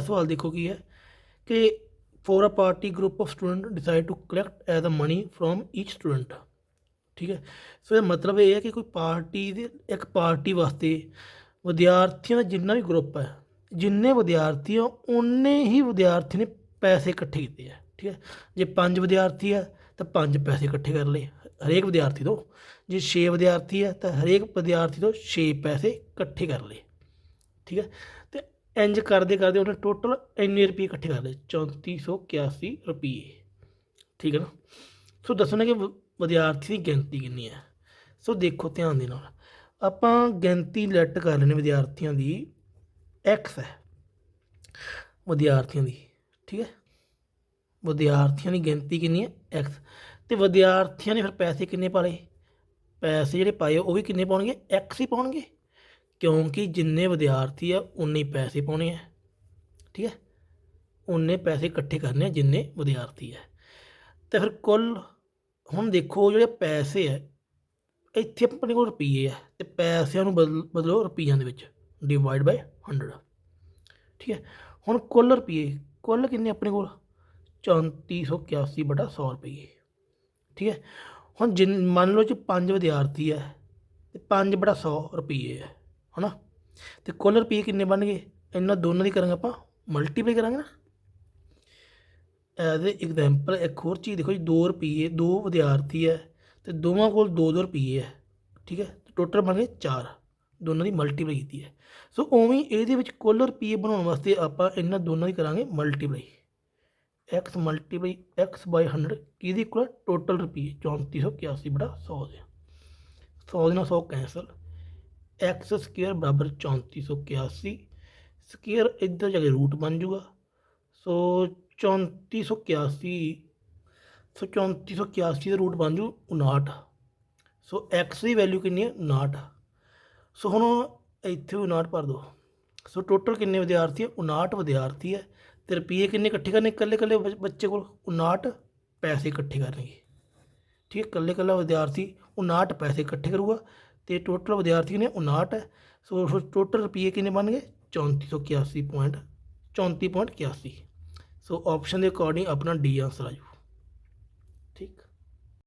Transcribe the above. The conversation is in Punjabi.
ਸਵਾਲ ਦੇਖੋ ਕੀ ਹੈ ਕਿ for a party group of student decided to collect as a money from each student ਠੀਕ ਹੈ? ਸੋ ਇਹਦਾ ਮਤਲਬ ਇਹ ਹੈ ਕਿ ਕੋਈ ਪਾਰਟੀ ਦੇ, ਇੱਕ ਪਾਰਟੀ ਵਾਸਤੇ ਵਿਦਿਆਰਥੀਆਂ ਦਾ ਜਿੰਨਾ ਵੀ ਗਰੁੱਪ ਹੈ, ਜਿੰਨੇ ਵਿਦਿਆਰਥੀ ਆ ਉਨੇ ਹੀ ਵਿਦਿਆਰਥੀ ਨੇ ਪੈਸੇ ਇਕੱਠੇ ਕੀਤੇ ਆ, ਠੀਕ ਹੈ? ਜੇ ਪੰਜ ਵਿਦਿਆਰਥੀ ਆ ਤਾਂ ਪੰਜ ਪੈਸੇ ਇਕੱਠੇ ਕਰ ਲਏ, ਹਰੇਕ ਵਿਦਿਆਰਥੀ ਤੋਂ। ਜੇ 6 ਵਿਦਿਆਰਥੀ ਆ ਤਾਂ ਹਰੇਕ ਵਿਦਿਆਰਥੀ ਤੋਂ 6 ਪੈਸੇ ਇਕੱਠੇ ਕਰ ਲਏ, ਠੀਕ ਹੈ? ਇੰਜ ਕਰਦੇ ਕਰਦੇ ਉਹਨੇ ਟੋਟਲ ਇੰਨੇ ਰੁਪਏ ਇਕੱਠੇ ਕਰ ਲਏ 3481 ਰੁਪਏ। ਠੀਕ ਹੈ ਨਾ? ਸੋ ਦੱਸਣਾ ਕਿ ਵਿਦਿਆਰਥੀ ਦੀ ਗਿਣਤੀ ਕਿੰਨੀ ਹੈ? ਸੋ ਦੇਖੋ ਧਿਆਨ ਦੇ ਨਾਲ। ਆਪਾਂ ਗਿਣਤੀ ਲੈਟ ਕਰ ਲੈਣੇ ਵਿਦਿਆਰਥੀਆਂ ਦੀ, x ਹੈ। ਵਿਦਿਆਰਥੀਆਂ ਦੀ, ਠੀਕ ਹੈ? ਵਿਦਿਆਰਥੀਆਂ ਦੀ ਗਿਣਤੀ ਕਿੰਨੀ ਹੈ? x ਤੇ ਵਿਦਿਆਰਥੀਆਂ ਨੇ ਫਿਰ ਪੈਸੇ ਕਿੰਨੇ ਪਾਲੇ ਪੈਸੇ ਜਿਹੜੇ ਪਾਏ ਉਹ ਵੀ ਕਿੰਨੇ ਪਾਉਣਗੇ? x ਹੀ ਪਾਉਣਗੇ। ਕਿਉਂਕਿ ਜਿੰਨੇ ਵਿਦਿਆਰਥੀ ਆ, ਉਨੇ ਹੀ ਪੈਸੇ ਪਾਉਣੇ ਆ। ਠੀਕ ਹੈ ਉਨੇ ਪੈਸੇ ਇਕੱਠੇ ਕਰਨੇ ਆ ਜਿੰਨੇ ਵਿਦਿਆਰਥੀ ਹੈ ਤੇ ਫਿਰ ਕੁੱਲ ਹੁਣ ਦੇਖੋ ਜਿਹੜੇ ਪੈਸੇ ਹੈ ਇੱਥੇ ਆਪਣੇ ਕੋਲ ਰੁਪਈਏ ਆ ਤੇ ਪੈਸਿਆਂ ਨੂੰ ਬਦਲ, ਬਦਲੋ ਰੁਪਈਆਂ ਦੇ ਵਿੱਚ ਡਿਵਾਈਡ ਬਾਈ 100 ਠੀਕ ਹੈ ਹੁਣ ਕੁੱਲ ਰੁਪਈਏ, ਕੁੱਲ ਕਿੰਨੇ ਆਪਣੇ ਕੋਲ? 3481 ਬਟਾ 100 ਰੁਪਈਏ। ਠੀਕ ਹੈ ਹੁਣ ਜਿਨ, ਮੰਨ ਲਓ ਜੀ ਪੰਜ ਵਿਦਿਆਰਥੀ ਹੈ ਤੇ 5 ਬਟਾ 100 ਰੁਪਈਏ ਹੈ ਹਨਾ? ਤੇ ਕੁੱਲ ਰੁਪਈਏ ਕਿੰਨੇ ਬਣ ਗਏ? ਇਹਨਾਂ ਦੋਨਾਂ ਦੀ ਕਰਾਂਗੇ ਆਪਾਂ ਮਲਟੀਪਲਾਈ ਕਰਾਂਗੇ ਨਾ। ਐਜ਼ ਐਗਜ਼ਾਮਪਲ ਇੱਕ ਹੋਰ ਚੀਜ਼ ਦੇਖੋ ਜੀ 2 ਰੁਪਈਏ, ਦੋ ਵਿਦਿਆਰਥੀ ਹੈ ਤੇ ਦੋਵਾਂ ਕੋਲ 2-2 ਰੁਪਈਏ ਹੈ, ਠੀਕ ਹੈ? ਟੋਟਲ ਬਣ ਗਏ 4 ਦੋਨਾਂ ਦੀ ਮਲਟੀਪਲਾਈ ਕੀਤੀ ਹੈ। ਸੋ ਉਵੇਂ ਇਹਦੇ ਵਿੱਚ ਕੁੱਲ ਰੁਪਈਏ ਬਣਾਉਣ ਵਾਸਤੇ ਆਪਾਂ ਇਹਨਾਂ ਦੋਨਾਂ ਦੀ ਕਰਾਂਗੇ multiply x multiply x by 100 ਕਿਹਦੀ ਇਕੁਅਲ ਟੋਟਲ ਰੁਪਈਏ 3481 ਬੜਾ 100 ਦੇ। 100 ਦੇ ਨਾਲ 100 ਕੈਂਸਲ x ਸਕੁਅਰ ਬਰਾਬਰ 3481 ਸਕੁਅਰ ਇੱਧਰ ਜਾ ਕੇ ਰੂਟ ਬਣ ਜੂਗਾ। ਸੋ 3481 ਸੋ 3481 ਦਾ ਰੂਟ ਬਣ ਜੂ 59 ਸੋ x ਦੀ ਵੈਲਿਊ ਕਿੰਨੀ ਹੈ? 59 ਸੋ ਹੁਣ ਇੱਥੇ 59 ਭਰ ਦਿਓ। ਸੋ ਟੋਟਲ ਕਿੰਨੇ ਵਿਦਿਆਰਥੀ ਹੈ? 59 ਵਿਦਿਆਰਥੀ ਹੈ। ਤੇ ਰੁਪਏ ਕਿੰਨੇ ਇਕੱਠੇ ਕਰਨੇ? ਇਕੱਲੇ ਇਕੱਲੇ ਬੱਚ- ਬੱਚੇ ਕੋਲ 59 ਪੈਸੇ ਇਕੱਠੇ ਕਰਨਗੇ। ਠੀਕ ਹੈ? ਇਕੱਲੇ ਇਕੱਲਾ ਵਿਦਿਆਰਥੀ 59 ਪੈਸੇ ਇਕੱਠੇ ਕਰੂਗਾ। ਤੇ ਟੋਟਲ ਵਿਦਿਆਰਥੀ ਨੇ 59 ਸੋ ਫਿਰ ਟੋਟਲ ਰੁਪਏ ਕਿੰਨੇ ਬਣ ਗਏ? 3481 ਪੁਆਇੰਟ 34.81 ਸੋ ਆਪਸ਼ਨ ਦੇ ਅਕੋਰਡਿੰਗ ਆਪਣਾ ਡੀ ਆਨਸਰ ਆ ਜਾਊ